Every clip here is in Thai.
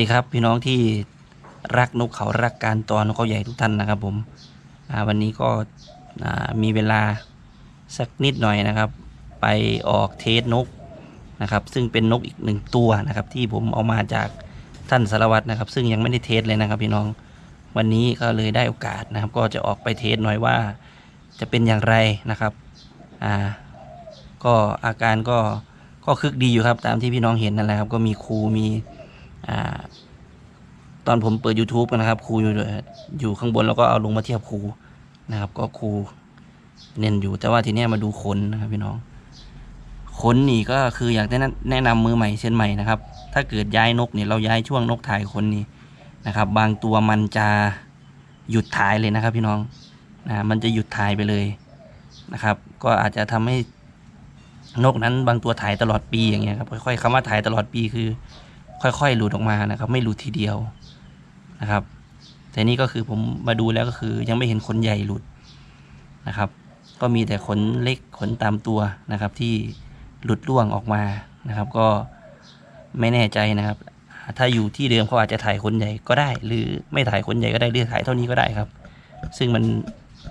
สวัสดีครับพี่น้องที่รักนกเขารักการตอนนกเขาใหญ่ทุกท่านนะครับ ผมวันนี้ก็มีเวลาสักนิดหน่อยนะครับ ไปออกเทสนกนะครับ ซึ่งเป็นนกอีกหนึ่งตัวนะครับ ที่ผมเอามาจากท่านสารวัตรนะครับ ซึ่งยังไม่ได้เทสเลยนะครับ พี่น้องวันนี้ก็เลยได้โอกาสนะครับ ก็จะออกไปเทสหน่อยว่าจะเป็นอย่างไรนะครับอ่าก็อาการก็ก็คึกดีอยู่ครับ ตามที่พี่น้องเห็นนั่นแหละครับ ก็มีครูมี อ่า ตอนผมเปิด YouTube นะครับครูอยู่อยู่ข้างบนแล้วก็เอาลงมาเทียบครูนะครับ ก็ครูเน้นอยู่แต่ว่าทีนี้มาดูขนนะครับพี่น้องขนนี่ก็คืออยากแนะนำแนะนำมือใหม่เช่นใหม่นะครับ ถ้าเกิดย้ายนกเนี่ยเราย้ายช่วงนกถ่ายขนนี่นะครับ บางตัวมันจะหยุดถ่ายเลยนะครับ พี่น้องนะมันจะหยุดถ่ายไปเลยนะครับ ก็อาจจะทำให้นกนั้นบางตัวถ่ายตลอดปีอย่างเงี้ยครับค่อยๆคำว่าถ่ายตลอดปีคือ ค่อยๆหลุดออกมานะครับ ไม่หลุดทีเดียวนะครับ แต่นี่ก็คือผมมาดูแล้วก็คือยังไม่เห็นขนใหญ่หลุดนะครับ ก็มีแต่ขนเล็กขนตามตัวนะครับ ที่หลุดร่วงออกมานะครับ ก็ไม่แน่ใจนะครับ ถ้าอยู่ที่เดิมเขาอาจจะถ่ายขนใหญ่ก็ได้ หรือไม่ถ่ายขนใหญ่ก็ได้หรือถ่ายเท่านี้ก็ได้ครับ ซึ่งมัน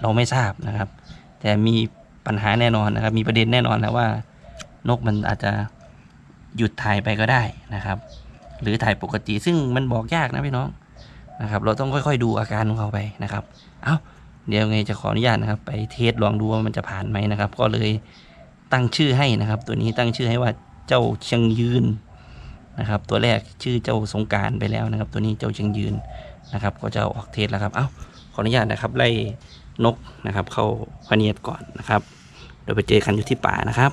เราไม่ทราบนะครับ แต่มีปัญหาแน่นอนนะครับ มีประเด็นแน่นอนนะว่านกมันอาจจะหยุดถ่ายไปก็ได้นะครับ หรือถ่ายปกติ ซึ่งมันบอกยากนะพี่น้องนะครับ เราต้องค่อยๆดูอาการของเขาไปนะครับ เอาเดี๋ยวไงจะขออนุญาตนะครับ ไปเทสลองดูว่ามันจะผ่านไหมนะครับ ก็เลยตั้งชื่อให้นะครับ ตัวนี้ตั้งชื่อให้ว่าเจ้าเชียงยืนนะครับ ตัวแรกชื่อเจ้าสงการไปแล้วนะครับ ตัวนี้เจ้าเชียงยืนนะครับ ก็จะออกเทสแล้วครับ เอาขออนุญาตนะครับไล่นกนะครับ เข้าพเนียดก่อนนะครับเดี๋ยวไปเจอกันอยู่ที่ป่านะครับ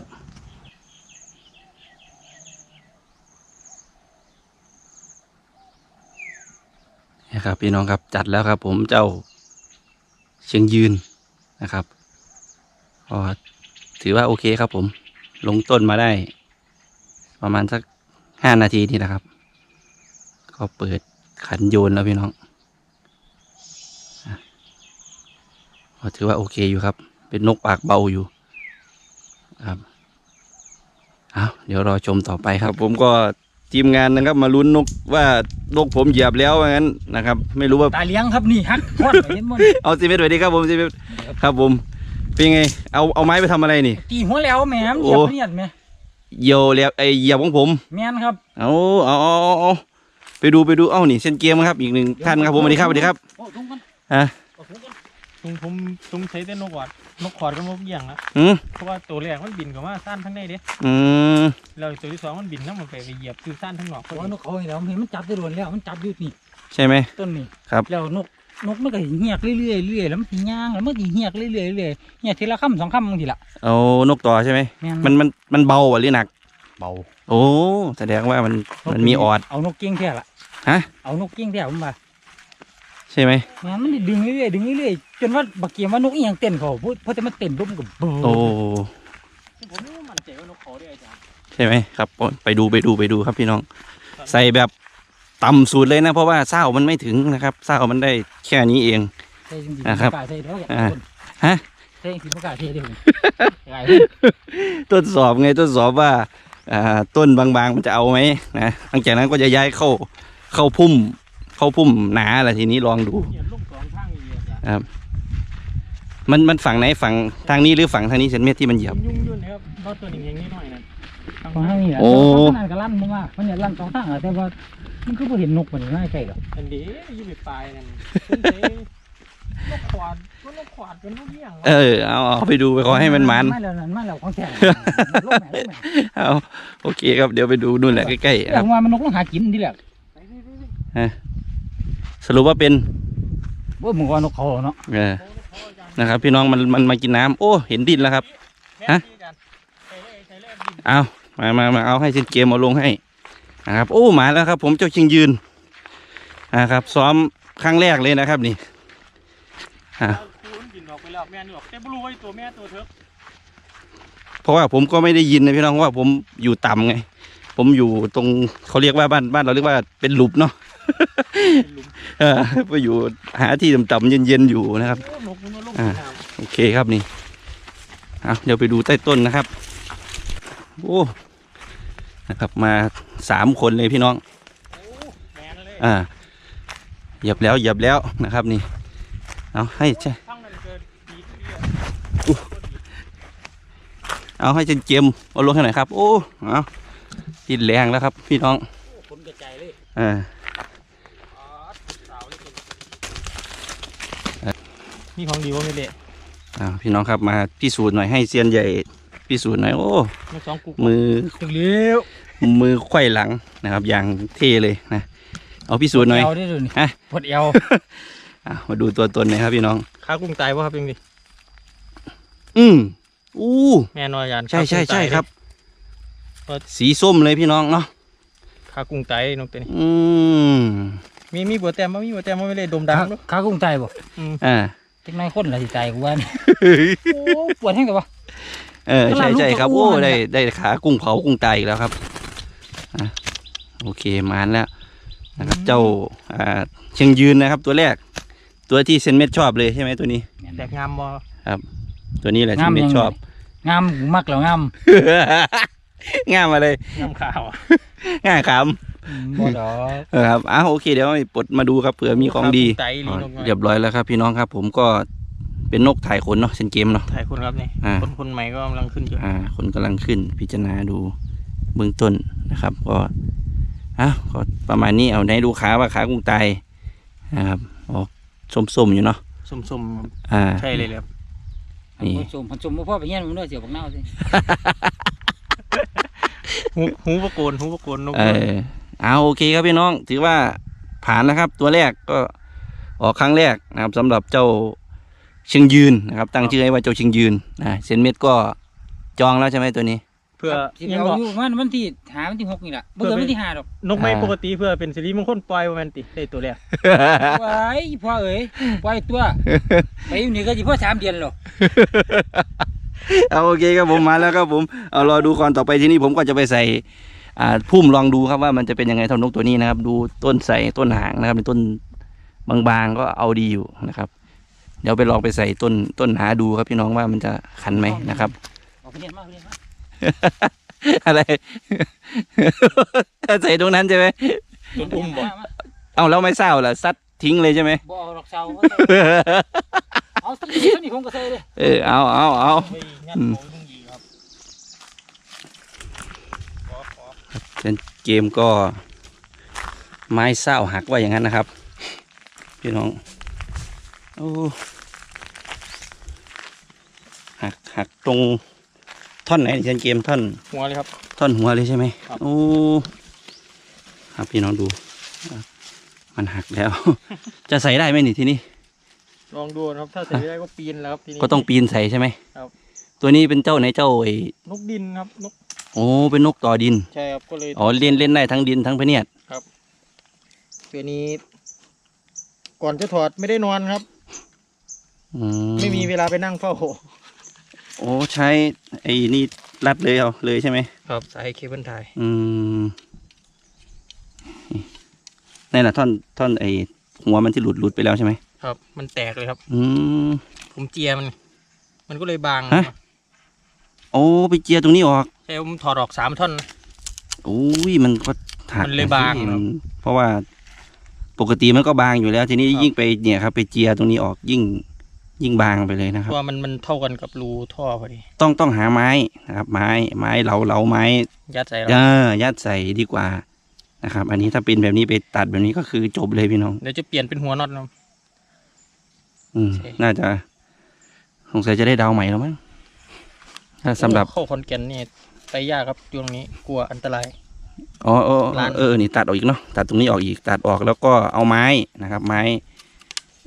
นะครับ พี่น้องครับจัดแล้วครับ ผมเจ้าเชียงยืนนะครับก็ถือว่าโอเคครับ ผมลงต้นมาได้ ประมาณสักห้านาทีนี่แหละครับ ก็เปิดขันโยนแล้วพี่น้องอะก็ถือว่าโอเคอยู่ครับ เป็นนกปากเบาอยู่ครับเอาเดี๋ยวรอชมต่อไปครับ ผมก็ ทีมงานนะครับมาลุ้นนกว่านกผมเหยียบแล้วว่างั้นนะครับ ไม่รู้ว่าตายเลี้ยงครับนี่ฮักพอดไปเห็นมันเอาสิเมตรไว้ดีครับผมสิเมตรครับผมเป็นไง เอาเอาไม้ไปทำอะไรนี่ตีหัวแล้วแหม่มโอ้เหยียบเนี่ยแหม่เหยียวเรียบไอเหยียบของผมแม่นครับเอาเอาเอาเอาเอาไปดูไปดูเอ้านี่เส้นเกมครับอีกหนึ่งท่านครับผมสวัสดีครับสวัสดีครับโอ้ถุงกันฮะโอ้ถุงกันตุงผมตุงใช้แต่นกหวาด นกขอดกับนกเยี่ยงนะอืมเพราะว่าตัวแรกมันบินกับว่าสั้นทั้งในเด้อืมแล้วตัวที่สองมันบินทั้งมันไปไปเหยียบคือสั้นทั้งหนอกพอโอ้ดีนกเขาเห็นแล้วเห็นมันจับได้โดนแล้วมันจับอยู่นี่ใช่ไหม ต้นนี่ครับ แล้วนกนกมันก็เหียกเรื่อยๆเรื่อยๆแล้วมันสิย่างแล้วมันก็เหียกเรื่อยๆเรื่อยๆเหียกทีละคำสองคำบางทีละเอานกต่อใช่ไหมแม่นมันมันมันเบาหรือหนัก เบา โอ้แสดงว่ามันมันมีออด เอานกเกี้ยงแท้ละฮะ เอานกเกี้ยงแท้ผมว่า ใช่ไหมแม่นมันดึงเรื่อยๆดึงเรื่อยๆจนว่าบักเกียมว่านกอีหยังเต้นเขาเพราะเพราะแต่มันเต้นรุ่มกับเบโอ้ผมไม่มั่นใจว่านกเขาได้อาจารย์ใช่ไหมครับไปดูไปดูไปดูครับพี่น้อง ใส่แบบต่ำสุดเลยนะ เพราะว่าเศร้ามันไม่ถึงนะครับเศร้ามันได้แค่นี้เองใช่จริงๆนะครับกล้าใช่แล้วอยากอ่าคนฮะใช่จริงๆบ่กล้าใช่เด้อผมกล้าทดสอบไงทดสอบว่าอ่าต้นบางๆมันจะเอาไหมนะหลังจากนั้นก็จะย้ายเข้าเข้าพุ่ม เข้าพุ่มหนาอะไรทีนี้ลองดูเหยียบลงสองข้างเลยอาจารย์ครับ มันมันฝั่งไหนฝั่งทางนี้หรือฝั่งทางนี้เซนเมตรที่มันเหยียบยุ่งยุ่งนะครับเพราะตัวหนึ่งอย่างนี้หน่อยนะข้างของล่าห้างงนี่แหละโอ้ขนาดก็ลั่นมึงว่ามันเนี่ยลั่นสองทางอะแต่ว่ามันคือบ่เห็นนกมันง่ายใกล้หรอกอันนี้อยืมปลายนั่นตุงใช้นกขวาดว่านกขวาดเป็นนกเยี่ยงเออเอาเอาไปดูไปขอให้มันมันมาแล้วนั่นมาแล้วของแท้ลงแม่ลงแม่เอาโอเคครับเดี๋ยวไปดูนู่นแหละใกล้ๆคแต่รับว่ามันนกลงหากินทีแรกไปดิดิดิ สรุปว่าเป็นว่ามึงว่านกเขาเนาะเออโอ้นกเขาอาจารย์นะครับ พี่น้องมันมันมากินน้ำโอ้เห็นดินแล้วครับแม่ฮะนดีอาจารย์ใส่เลยใส่เลยบินเอามามามาเอาให้เซนเกมเอาลงให้นะครับโอ้มาแล้วครับ ผมเจ้าชิงยืนนะครับ ซ้อมครั้งแรกเลยนะครับนี่อะคูนบินออกไปแล้วแม่นอยู่แต่ไม่รู้ว่าไอ้ตัวแม่ตัวเถอะเพราะว่าผมก็ไม่ได้ยินนะพี่น้องเพราะว่าผมอยู่ต่ำไง ผมอยู่ตรงเขาเรียกว่าบ้านบ้านเราเรียกว่าเป็นหลุมเนาะ เป็นหลุมเออไปอยู่หาที่ต่ำๆเย็นๆอยู่นะครับโอ้นกมันมาลงอ่าน้ำโอเคครับนี่เอาเดี๋ยวไปดูใต้ต้นนะครับโอ้นะครับมาสามคนเลยพี่น้องโอ้แมนอ่าเหยียบแล้วเหยียบแล้วนะครับนี่เอาให้ใช่ทั้งนั้นเกินปีเดียวเอาให้เจนเจมเอาลงให้หน่อยครับ โอ้เอาติดแรงแล้วครับ พี่น้องคนกระจายเลยอ่า อ๋อสาวเลย นี่ของดีว่าไม่เละอ่าพี่น้องครับมาพิสูจน์หน่อยให้เซียนใหญ่พิสูจน์หน่อยโอ้ไม่สองกุ๊กมือถึงเลี้ยวมือไขว้หลังนะครับ อย่างเท่เลยนะเอาพิสูจน์หน่อยเอวได้ดูนี่ฮะปวดเอวอะมาดูตัวตนหนะครับพี่น้องขากุ้งตายป่ะครับยังดิอืมอู้แม่นอยยันใช่ใช่ใช่ครับเปิดสีส้มเลยพี่น้องเนาะขากุ้งตายนกตัวนี้อืมมีมีบัวแต้มบ่มีบัวแต้มบ่ไม่เลยดมดังด้วยขากุ้งตายบ่อ่า เด็กน้อยคนละสิตายกูว่านี่ โอ้ปวดแห้งแต่ว่า เออใช่ใช่ครับกำลังลูโอ้กก็อ้วนได้น่ะได้ขากุ้งเผากุ้งตายอีกแล้วครับอะโอเคมานแล้วนะครับเจ้าอ่าเชียงยืนนะครับ ตัวแรก ตัวที่เซนเม็ดชอบเลยใช่ไหมตัวนี้แตกงามบ่ตัวนี้แหละเซนเม็ดชอบ งามกูมักแล้วงาม ง่ามมาเลย งามขาวอะง่ายขอืม บ่ดอกำเออครับอ้าวโอเคเดี๋ยวปลดมาดูครับเผื่อมีของดีขากุ้งตายอีหลีนกน้อยเรียบร้อยแล้วครับ พี่น้องครับ ผมก็เป็นนกถ่ายขนเนาะเซนเกมเนาะ ถ่ายคนครับนี่อ่า คนคนใหม่ก็กำลังขึ้นอยู่อ่าคนกำลังขึ้นพิจารณาดูเบื้องต้นนะครับ ก็อะก็ประมาณนี้เอาไหนดูขาว่าขากุ้งตายนะครับออกส้มๆอยู่เนาะส้มอ่าๆใช่เลยเลยครับนี่ ผสมผสมบ่พ่อไปเงี้ยมึงด้วยเสียวบักเน่าสิหูหูประโกนหูประโกนนกเออ เอาโอเคครับพี่น้อง ถือว่าผ่านนะครับ ตัวแรกก็ออกครั้งแรกนะครับสำหรับเจ้าเชิงยืนนะครับ ตั้งชื่อให้ว่าเจ้าเชิงยืนนะเซนเม็ดก็จองแล้วใช่ไหมตัวนี้ เพื่อสิยังเอาบอกอยู่มันวันที่หาวันที่หกนี่แหละบ่เกินวันที่ห้าดอกนกไม่อ่าปกติเพื่อเป็นสิริมงคลปล่อยว่าแมนติได้ตัวแรกไว้พ่อเอ๋ยปล่อยตัวไปอยู่นี่ก็สิพ่อสามเดือนหรอกเอาโอเคครับผมมาแล้วครับผมเอารอดูก่อนต่อไปที่นี่ผมก็จะไปใส่อ่า พุ่มลองดูครับว่ามันจะเป็นยังไงเท่านกตัวนี้นะครับ ดูต้นใส่ต้นหางนะครับเป็นต้นบางๆก็เอาดีอยู่นะครับ เดี๋ยวไปลองไปใส่ต้นต้นหาดูครับพี่น้องว่ามันจะขันไหมนะครับเอาไปเรียนมาไปเรียนมาอะไรใส่ตรงนั้นใช่ไหมต้นอุ้มบ่าาเอาแล้วไม่เศร้าล่ะซัดทิ้งเลยใช่ไหมบ่เอาดอกเสาเอาสักทีนี่ผมก็ใส่เลยเออเอาเอาเอา ไม่งัด อืม ของลุงยีครับข อขอเกมก็ไม้เศร้าหักว่าอย่างนั้นนะครับ พี่น้องโอ้หักหักตรงท่อนไหนเช่นเกมท่อนหัวเลยครับท่อนหัวเลยใช่ไหมครับโอ้ครับพี่น้องดูอะมันหักแล้ว จะใส่ได้ไหมนี่ทีนี้ลองดูนะครับถ้าใส่ไม่ได้ก็ปีนแล้วครับทีนี้ก็ต้องปีนใส่ใช่ไหมครับ ตัวนี้เป็นเจ้าไหนเจ้าไอ้นกดินครับนก โอ้เป็นนกต่อดิน ใช่ครับก็เลยอ๋อเล่นเล่นได้ทั้งดินทั้งพะเนียดตัวนี้ ก่อนจะถอดไม่ได้นอนครับอืไม่มีเวลาไปนั่งเฝ้าโอ้ใช้ไอ้นี่รัดเลยเอาเลยใช่ไหมครับสายเคเบิลไทยอืมนี่นแหละท่อนท่อนไอ้หัวมันที่หลุดหลุดไปแล้วใช่ไหมครับ มันแตกเลยครับ อืมผมเจียมัน มันก็เลยบางฮะโอ้ไปเจียตรงนี้ออก ใช่ผมถอดออกสามท่อนโอ้ยมันก็หักมันเลยบางสิครับมันเพราะว่าปกติมันก็บางอยู่แล้ว ทีนี้ครับยิ่งไปเนี่ยครับ ไปเจียตรงนี้ออกยิ่งยิ่งบางไปเลยนะคเพรับราะว่ามันมันเท่ากันกับรูท่อพอดี ต้องต้องหาไม้นะครับ ไม้ไม้เหลาเหลาไม้ ยัดใส่เอแล้วอยัดใส่ดีกว่านะครับ อันนี้ถ้าเป็นแบบนี้ไปตัดแบบนี้ก็คือจบเลยพี่น้องเดี๋ยวจะเปลี่ยนเป็นหัวน็อตนะครับอืมใช่น่าจะสงสัยจะได้ดาวใหม่แล้วมั้งถ้าสำหรับเข้าคอนแกนนี่ ไปยากครับช่วงนี้กลัวอันตราย อ๋อเออร้าน เออ นี่ตัดออกอีกเนาะ ตัดตรงนี้ออกอีก ตัดออกแล้วก็เอาไม้นะครับ ไม้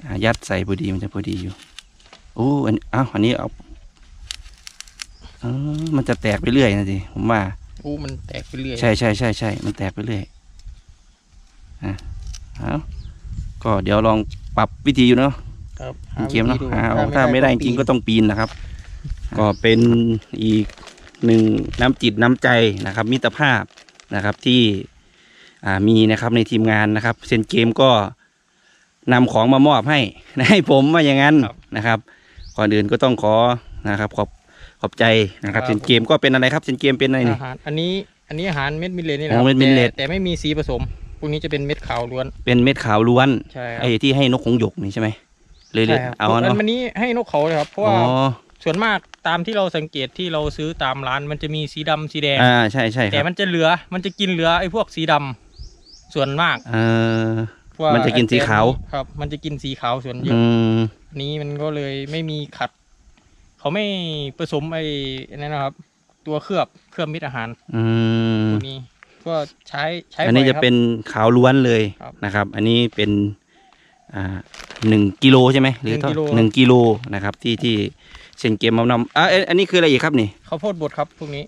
อ่ายัดใส่พอดีมันจะพอดีอยู่โอ้อันอ้าวอันนี้เอาเออมันจะแตกไปเรื่อยนะสิผมว่า อู้มันแตกไปเรื่อยใช่ใช่ใช่ใช่ มันแตกไปเรื่อย อะเอาก็เดี๋ยวลองปรับวิธีอยู่เนาะ ครับเกมเนาะวิธีดูหาเอาถ้าไม่ได้จริงๆก็ต้องปีนนะครับ ก็เป็นอีก หนึ่งน้ำจิตน้ำใจนะครับ มิตรภาพนะครับที่อ่ามีนะครับในทีมงานนะครับเซนเกมก็นำของมามอบให้ให้ผมว่าอย่างนั้นนะครับก่อนอื่นก็ต้องขอนะครับขอบขอบใจนะครับเซนเกมก็เป็นอะไรครับเซนเกมเป็นอะไรนี่อาหารอันนี้อันนี้อาหารเม็ดมิลเลตนี่แหละอ๋อเม็ดมิลเลตแต่แต่ไม่มีสีผสมพวกนี้จะเป็นเม็ดขาวล้วน เป็นเม็ดขาวล้วนใช่ครับไอ้ที่ให้นกของหยกนี่ใช่ไหมเลยเลยใช่ครับเอาพวกเนาะอันนี้ให้นกเขาเลยครับเพราะอ๋ว่าอส่วนมาก ตามที่เราสังเกตที่เราซื้อตามร้านมันจะมีสีดำสีแดงอ่าใช่ใช่คแต่รับมันจะเหลือมันจะกินเหลือไอ้พวกสีดำส่วนมากเออเพราะว่ามันจะกินสีขาวครับ มันจะกินสีขาวส่วนเยอือะมนี้มันก็เลยไม่มีขัด เขาไม่ผสมไอ้นั่นนะครับ ตัวเคลือบเคลือบมิตรอาหาร อืมตัวนี้ก็ใช้ใช้อันนี้บ่ยจะครับเป็นขาวล้วนเลยครับนะครับ อันนี้เป็นอ่าหนึ่งกิโลใช่ไหมหรือเท่าหนึ่งกิโลหนึ่งกิโลนะครับ ที่ที่ เชนเกมเอานำอะเอ้ยอันนี้คืออะไรอีกครับนี่ข้าวโพดบดครับพวกนี้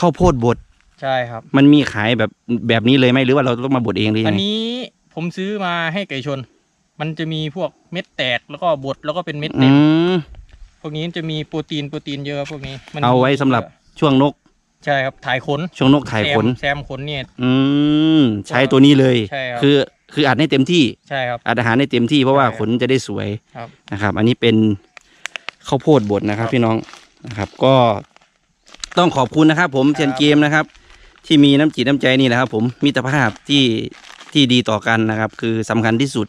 ข้าวโพดบดใช่ครับ มันมีขายแบบแบบนี้เลยไหมหรือว่าเราต้องมาบดเองหรืออัยันงไงนี้ผมซื้อมาให้ไก่ชน มันจะมีพวกเม็ดแตกแล้วก็บดแล้วก็เป็นเม็ดอืเต็มม พวกนี้จะมีโปรตีนโปรตีนเยอะพวกนี้มันเอาไว้สำหรับ ช่วงนกใช่ครับถ่ายขนช่วงนกถ่ายขน แซมแซมขนเนี่ย อืมใช้ตัวนี้เลย ใช่ครับ คือคืออัดให้เต็มที่ใช่ครับ อัดอาหารให้เต็มที่เพราะว่าใช่ขนจะได้สวยครับ นะครับ อันนี้เป็น ข้าวโพดบดนะครับครับ พี่น้องนะครับ ก็ต้องขอบคุณนะครับ ผมครับเชนเกมนะครับ ที่มีน้ำจิตน้ำใจนี่แหละครับ ผมมิตรภาพที่ที่ดีต่อกันนะครับ คือสำคัญที่สุด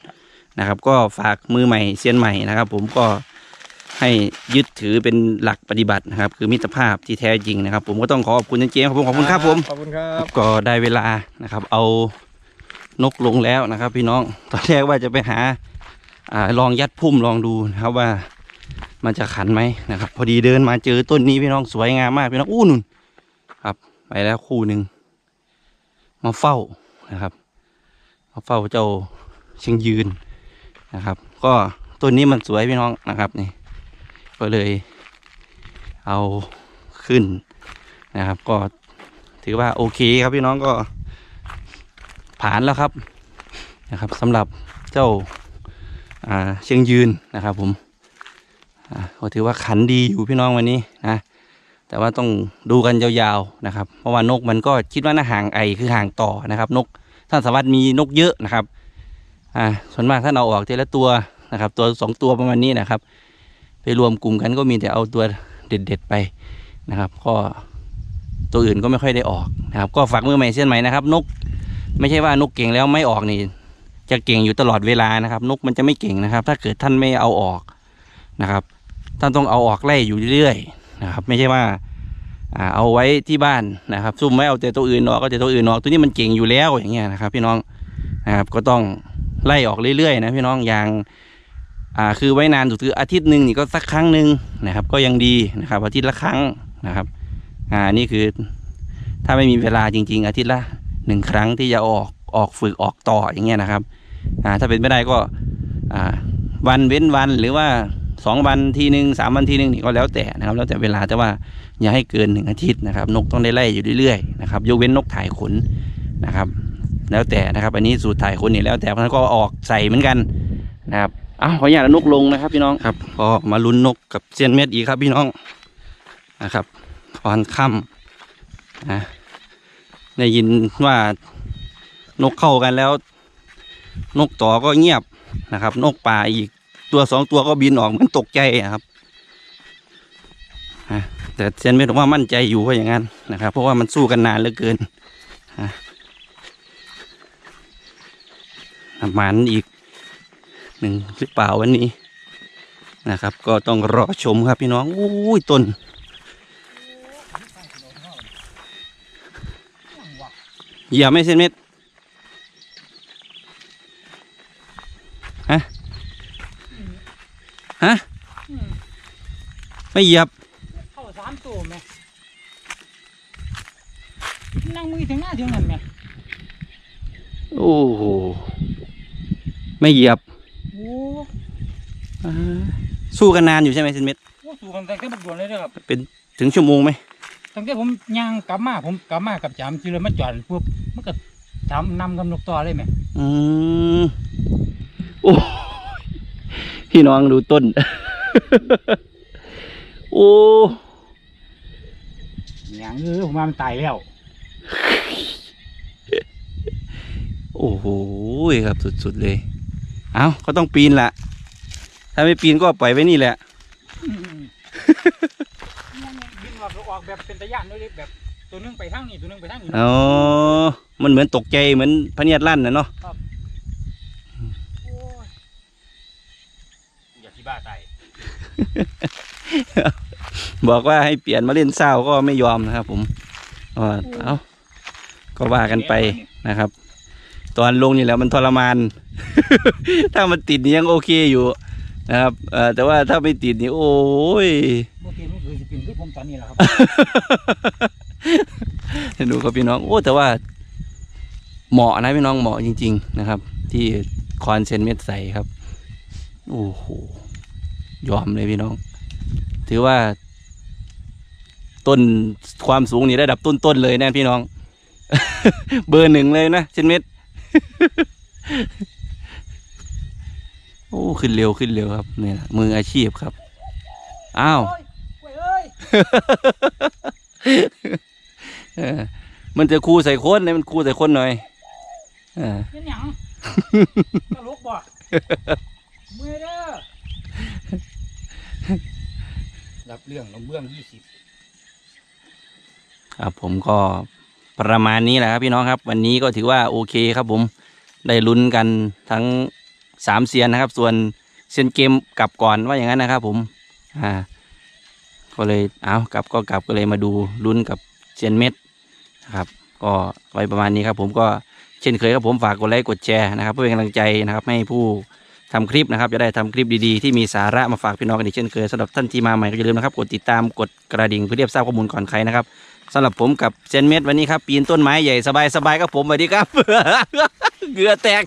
นะครับ ก็ฝากมือใหม่เซียนใหม่นะครับ ผมก็ให้ยึดถือเป็นหลักปฏิบัตินะครับ คือมิตรภาพที่แท้จริงนะครับ ผมก็ต้องขอขอบคุณเชนเกมครับผมขอบคุณครับผมขอบคุณครับก็ได้เวลานะครับ เอานกลงแล้วนะครับ พี่น้องตอนแรกว่าจะไปหาอ่าลองยัดพุ่มลองดูนะครับว่า มันจะขันไหมนะครับ พอดีเดินมาเจอต้นนี้พี่น้องสวยงามมากพี่น้องอู้นุ่นครับ ไปแล้วคู่หนึ่งมาเฝ้านะครับ มาเฝ้าเจ้าเชิงยืนนะครับ ก็ต้นนี้มันสวยพี่น้องนะครับนี่ก็เลยเอาขึ้นนะครับ ก็ถือว่าโอเคครับพี่น้องก็ผ่านแล้วครับนะครับสำหรับเจ้าเชียงยืนนะครับผม ก็ถือว่าขันดีอยู่พี่น้องวันนี้นะ แต่ว่าต้องดูกันยาวๆนะครับ เพราะว่านกมันก็คิดว่าน่าห่างไอคือห่างต่อนะครับ นกท่านสวัสดิ์มีนกเยอะนะครับ อ่า ส่วนมากท่านเอาออกทีละตัวนะครับ ตัวสองตัวประมาณนี้นะครับ ไปรวมกลุ่มกันก็มีแต่เอาตัวเด็ดๆไปนะครับ ก็ตัวอื่นก็ไม่ค่อยได้ออกนะครับ ก็ฝากมือใหม่เส้นใหม่นะครับ นก ไม่ใช่ว่านกเก่งแล้วไม่ออกนี่จะเก่งอยู่ตลอดเวลานะครับ นกมันจะไม่เก่งนะครับ ถ้าเกิดท่านไม่เอาออกนะครับ ท่านต้องเอาออกไล่อยู่เรื่อยๆนะครับ ไม่ใช่ว่าอเอาไว้ที่บ้านนะครับ ซุ่มไม่เอาแต่ตัวอื่นออกก็แต่ตัวอื่นออกตัวนี้มันเก่งอยู่แล้วอย่างเงี้ยนะครับ พี่น้องนะครับก็ต้องไล่ออกเรื่อยๆนะพี่น้องอย่างอ่าคือไว้นานสุดคืออาทิตย์หนึ่งนี่ก็สักครั้งหนึ่งนะครับ ก็ยังดีนะครับ อาทิตย์ละครั้งนะครับอ่านี่คือถ้าไม่มีเวลาจริง ๆ อาทิตย์ละหนึ่งครั้งที่จะออกออกฝึกออกต่ออย่างเงี้ยนะครับอ่าถ้าเป็นไม่ได้ก็อ่าวันเว้นวันหรือว่า สองวันทีหนึ่งสามวันทีหนึ่งนี่ก็แล้วแต่นะครับ แล้วแต่เวลาแต่ว่าอย่าให้เกินหนึ่งอาทิตย์นะครับ นกต้องได้ไล่อยู่เรื่อยๆนะครับยกเว้นนกถ่ายขนนะครับ แล้วแต่นะครับ อันนี้สูตรถ่ายขนนี่แล้วแต่เพราะฉะนั้นก็ออกใส่เหมือนกันนะครับอ้าวขออนุญาตเอานกลงนะครับพี่น้องครับก็มาลุ้นนกกับเซียนเม็ดอีกครับพี่น้องนะครับตอนค่ำนะได้ยินว่านกเข้ากันแล้ว นกต่อก็เงียบนะครับ นกป่าอีก ตัวสองตัวก็บินออกเหมือนตกใจอะครับแต่เซนไม่บอกว่ามั่นใจอยู่ว่าอย่างนั้นนะครับ เพราะว่ามันสู้กันนานเหลือเกินนะประมันอีกหนึ่งหรือเปล่าวันนี้นะครับ ก็ต้องรอชมครับพี่น้องอุ้ยต้นเหยียบไม่เส้นเม็ด ฮะ ฮะไม่เหยียบเข้าสามตัวไหมนั่งมือถึงหน้าถึงนั่นไหมโอ้โหไม่เหยียบโอ้อ่าสู้กันนานอยู่ใช่ไหมเส้นเม็ดโหสู่กันตั้งแต่บักด่วนเลยเด้อครับถึงชั่วโมงไหมตั้งแต่ผมย่างกลับมาผมกลับมากับจามจีเลยมาจอดปุ๊บมันก็ทำนำกับนกต่อเลยไหมอืมโอ้ย พี่น้องดูต้น โอ้อย่างเออผมว่ามันตายแล้ว โอ้โหครับสุดๆเลย เอาก็ต้องปีนละถ้าไม่ปีนก็ปล่อยไว้นี่แหละบินออกออกแบบเป็นตะยานด้วยแบบตัวหนึงไปทางนี้ตัวหนึงไปทางนี้อ๋อ มันเหมือนตกใจเหมือนพะเนียดลั่นนะเนาะ อย่าที่บ้าตาย บอกว่าให้เปลี่ยนมาเล่นเศร้าก็ไม่ยอมนะครับ ผมเอาก็ว่ากันไปนะครับ ตอนลงนี่แหล้วมันทรมาน ถ้ามันติดนี่ยังโอเคอยู่นะครับแต่ว่าถ้าไม่ติดนี่โอ้ยเมื่อกี้มันคือจะเป็นคือผมตอนนี้แหละครับดูครับพี่น้องโอ้แต่ว่า เหมาะนะพี่น้องเหมาะจริง ๆ นะครับ ที่คอนเซนเม็ดใสครับ โอ้โห ยอมเลยพี่น้อง ถือว่า ต้นความสูงนี่ระดับต้นๆเลยนะพี่น้อง เบอร์หนึ่งเลยนะเซนเม็ดโอ้ขึ้นเร็วขึ้นเร็วครับเนี่ยมืออาชีพครับ อ้าวโอ้ยเอ้ยเออมันจะคูใส่คนเนี่ยมันคูใส่คนหน่อยเออเป็นหยังตลกบ่เมื่อยเด้อ รับเรื่องลงเบื้องยี่สิบครับผมก็ประมาณนี้แหละครับพี่น้องครับ วันนี้ก็ถือว่าโอเคครับผมได้ลุ้นกันทั้งสามเซียนนะครับ ส่วนเซียนเกมกลับก่อนว่าอย่างนั้นนะครับ ผมอ่าก็เลยเอากลับก็กลับก็เลยมาดูลุ้นกับเซียนเม็ดนะครับ ก็ไว้ประมาณนี้ครับ ผมก็เช่นเคยครับผมฝากกดไลค์กดแชร์นะครับ เพื่อเป็นกำลังใจนะครับให้ผู้ ทำคลิปนะครับจะได้ทำคลิปดีๆที่มีสาระมาฝากพี่น้องกันอีกเช่นเคยสำหรับท่านที่มาใหม่ก็อย่าลืมนะครับกดติดตามกดกระดิ่งเพื่อเรียบทราบข้อมูลก่อนใครนะครับสำหรับผมกับเซนเม็ดวันนี้ครับปีนต้นไม้ใหญ่สบายๆครับผมสวัสดีครับเกลือแตก